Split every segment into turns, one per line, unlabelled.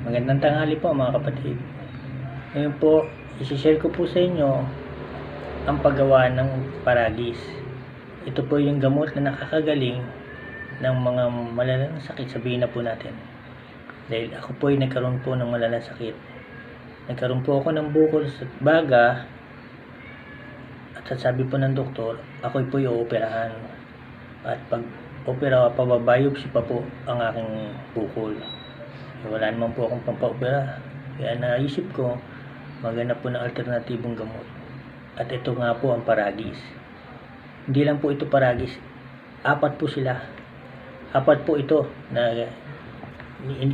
Magandang tanghali po mga kapatid. Ngayon po, isishare ko po sa inyo ang paggawa ng paragis. Ito po yung gamot na nakakagaling ng mga malalang sakit. Sabihin na po natin. Dahil ako po ay nagkaroon po ng malalang sakit. Nagkaroon po ako ng bukol sa baga at sabi po ng doktor, ako po yung operahan. At pag opera, pababiopsy pa po ang aking bukol. Eh, wala naman po akong pampaopera. Kaya naisip ko, maganda po ng alternatibong gamot. At ito nga po ang paragis. Hindi lang po ito paragis. Apat po sila. Apat po ito na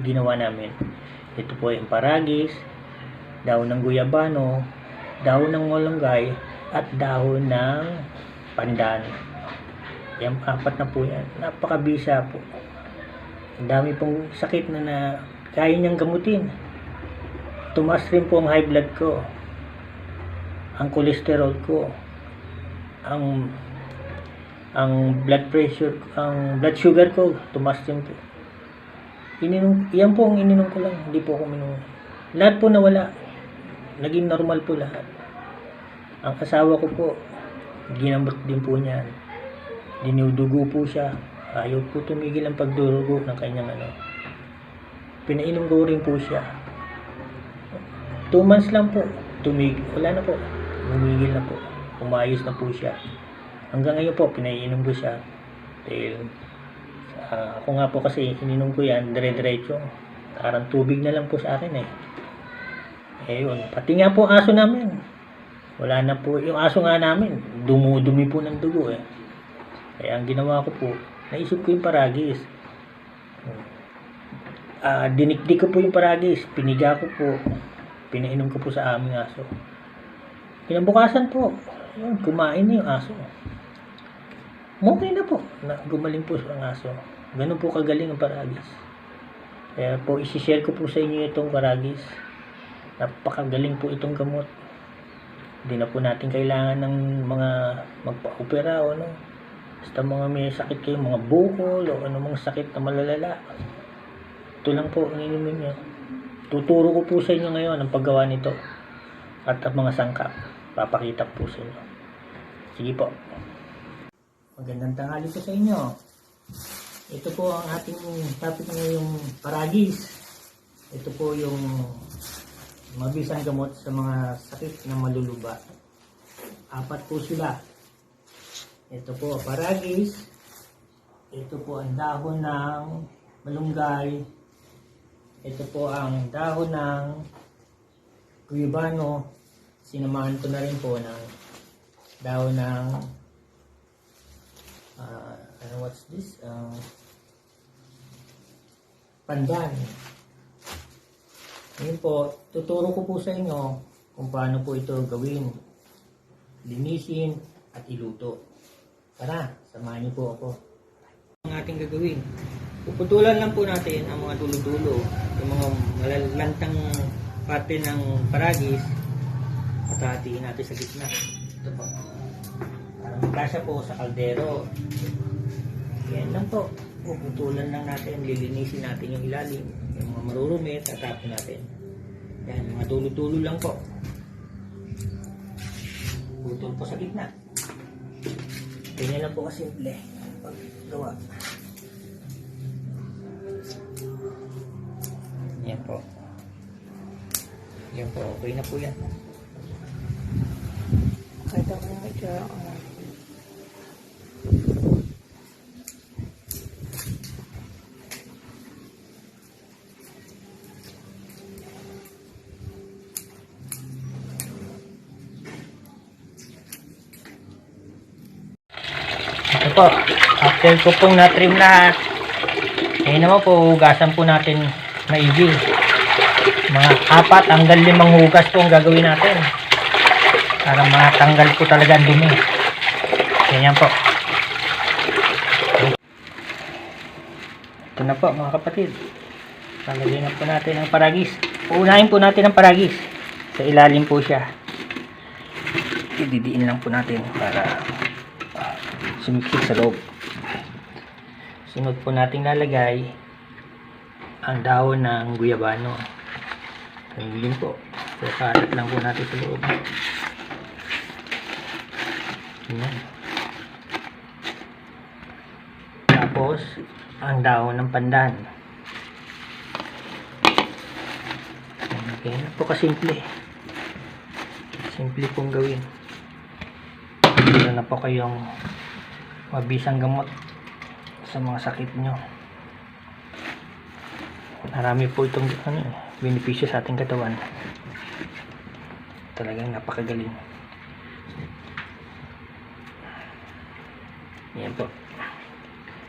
ginawa namin. Ito po yung paragis, dahon ng guyabano, dahon ng molonggay, at dahon ng pandan. Yan, apat na po yan. Napakabisa po. Ang dami pong sakit na na kaya niyang gamutin. Tumaas rin po ang high blood ko. Ang cholesterol ko. Ang ang blood pressure, ang blood sugar ko, tumaas din po. Ininom, yan po ang ininom ko lang, hindi po ako minom. Lahat po nawala. Naging normal po lahat. Ang asawa ko po, ginamot din po niyan. Dinudugo po siya. Ayaw po tumigil ang pagdurugo ng kanyang ano. Pinainom ko rin po siya. Two months lang po. Tumig, wala na po. Umigil na po. Umayos na po siya. Hanggang ngayon po, pinainom ko siya. Dahil, ah, ako nga po kasi, ininom ko yan, dire-diretso. Parang tubig na lang po sa akin eh. Eh yun, pati nga po aso namin. Wala na po, yung aso nga namin, dumudumi po ng dugo eh. Kaya ang ginawa ko po, naisip ko yung paragis. Ah, dinikdik ko po yung paragis, piniga ko po, pinainom ko po sa aming aso. Kinabukasan po, yun, kumain na yung aso. Okay na po, na, gumaling po ang aso. Ganun po kagaling ang paragis. Kaya po, isishare ko po sa inyo itong paragis. Napakagaling po itong gamot. Hindi na po natin kailangan ng mga magpa-opera o ano. Basta mga may sakit kayo, mga bukol o mga sakit na malalala. Ito lang po ang inumin nyo. Tuturo ko po sa inyo ngayon ang paggawa nito. At ang mga sangkap. Papakita po sa inyo. Sige po. Magandang tanghali po sa inyo. Ito po ang ating topic ngayong paragis. Ito po yung mabisang gamot sa mga sakit na maluluba. Apat po sila. Ito po, paragis. Ito po ang dahon ng malunggay. Ito po ang dahon ng guyabano. Sinamahan ko na rin po ng dahon ng ah, ano what's this? Ah, pandan. Ngayon po, tuturo ko po sa inyo kung paano po ito gawin. Linisin at iluto. Tara, samahan niyo po ako. Ang ating gagawin. Puputulan lang po natin ang mga dulo-dulo, yung mga malalantang parte ng paragis at hatiin natin sa gitna. Ito po. Para magkasya po sa kaldero. Yan lang po. Puputulan lang natin, lilinisin natin yung ilalim, yung mga marurumi, tatapin natin. Yan, mga dulo-dulo lang po. Putol po sa gitna. Ganyan lang po kasimple. Paggawa. Yan po, okay na po yan.
Kahit ako ko lang.
Ito po, after ko pong na-trim lahat, ngayon naman po, hugasan po natin maigi. Mga apat hanggang limang hugas po ang gagawin natin. Para matanggal po talaga ang dumi. Ganyan po. Ito na po mga kapatid. Lalagyan na po natin ang paragis. Uunahin po natin ang paragis. Sa ilalim po siya. Ididiin lang po natin para sumiksik sa loob. Sunod po nating lalagay ang dahon ng guyabano. Din po. So, kalat lang po natin sa loob. Ayan. Tapos, ang dahon ng pandan. Okay, po kasimple. Simple pong gawin. Hindi na po kayong mabisang gamot sa mga sakit nyo. Marami po itong ano, eh, benepisyo sa ating katawan. Talagang napakagaling. Yan po.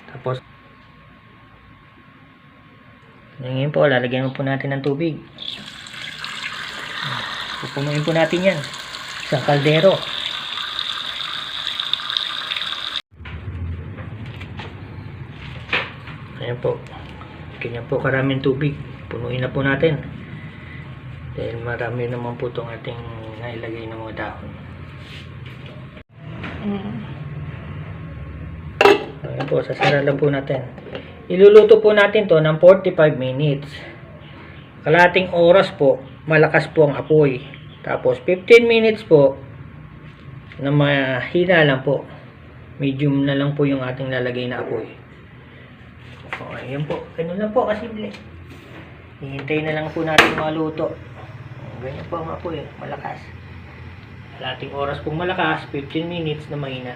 Tapos, ngayon po, lalagyan po natin ng tubig. Pupunuin po natin yan sa kaldero. Ayan po. Ganyan po karaming tubig. Punuin na po natin. Dahil marami naman po itong ating nailagay ng mga dahon.
Mm.
Ayan po, sasara lang po natin. Iluluto po natin to ng 45 minutes. Kalating oras po, malakas po ang apoy. Tapos 15 minutes po, na mahina lang po. Medium na lang po yung ating lalagay na apoy. O, ayan po. Ganun lang po, kasimple. Hihintay na lang po natin maluto. Ganyan po ang apoy, malakas. Kalating oras pong malakas, 15 minutes na mahina.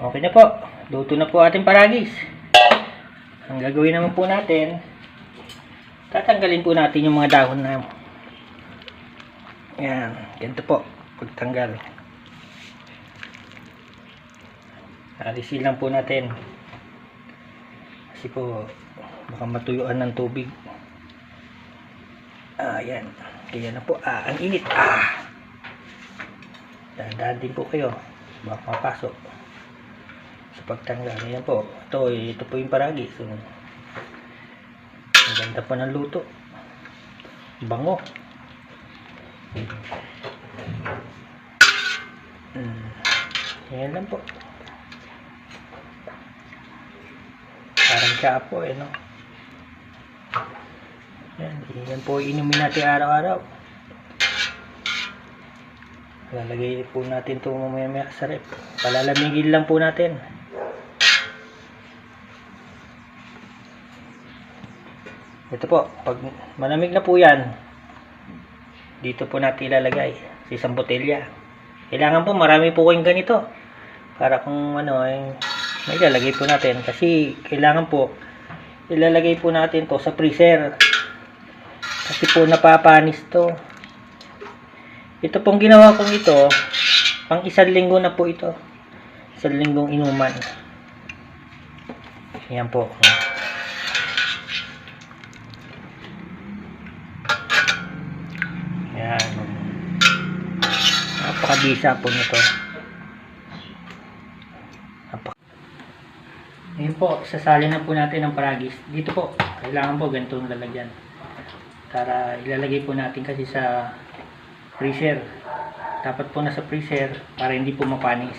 Okay na po. Luto na po ating paragis. Ang gagawin naman po natin, tatanggalin po natin yung mga dahon na yan, ganito po, pagtanggal. Alisin lang po natin. Kasi po, baka matuyuan ng tubig. Ah, yan. Kaya na po. Ah, ang init. Ah! Dahan-dahan din po kayo. Baka mapasok sa pagtanggal. Ayan po. Ito, ito po yung paragi. So, ang ganda po ng luto. Bango. Mm. Ayan lang po. Parang siya eh, no? Yan, yan po inumin natin araw-araw. Lalagay po natin ito mamaya-maya sa rep. Palalamigin lang po natin. Ito po, pag malamig na po yan, dito po natin ilalagay sa isang botelya. Kailangan po marami po kayong ganito. Para kung ano, eh, may ilalagay po natin. Kasi kailangan po, ilalagay po natin to sa freezer. Kasi po napapanis to. Ito pong ginawa kong ito, pang isang linggo na po ito. Isang linggong inuman. Yan po. Yan. Napakabisa po nito. Napak Ngayon po, sasali na po natin ang paragis. Dito po, kailangan po ganito ang lalagyan. Para ilalagay po natin kasi sa freezer. Dapat po nasa freezer para hindi po mapanis.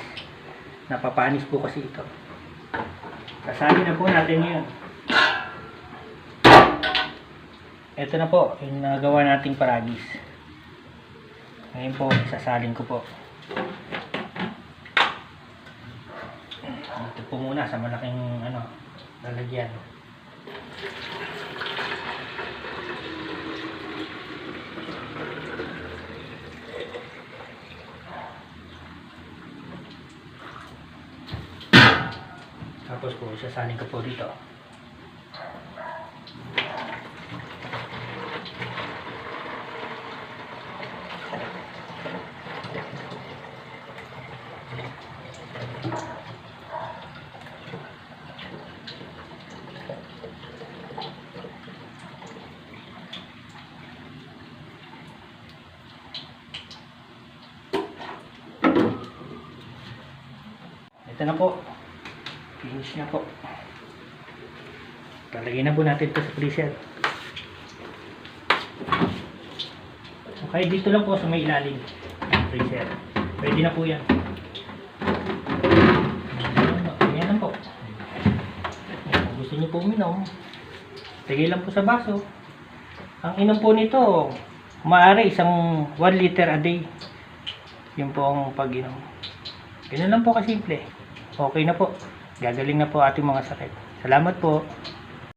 Napapanis po kasi ito. Sasali na po natin yun. Ito na po, yung nagawa nating paragis. Ngayon po, sasalin ko po. Po muna sa malaking ano, lalagyan. Tapos po, sasalin ko po dito. Ito na po. Finish na po. Lalagay na po natin ito sa freezer. Okay, dito lang po sa may ilalim ng freezer. Pwede na po yan. Ayan lang po. Kung gusto niyo po uminom, lagay lang po sa baso. Ang inom po nito, maaari isang 1 liter a day. Yun po ang pag-inom. Ganun lang po kasimple. Okay na po. Gagaling na po ating mga sakit. Salamat po.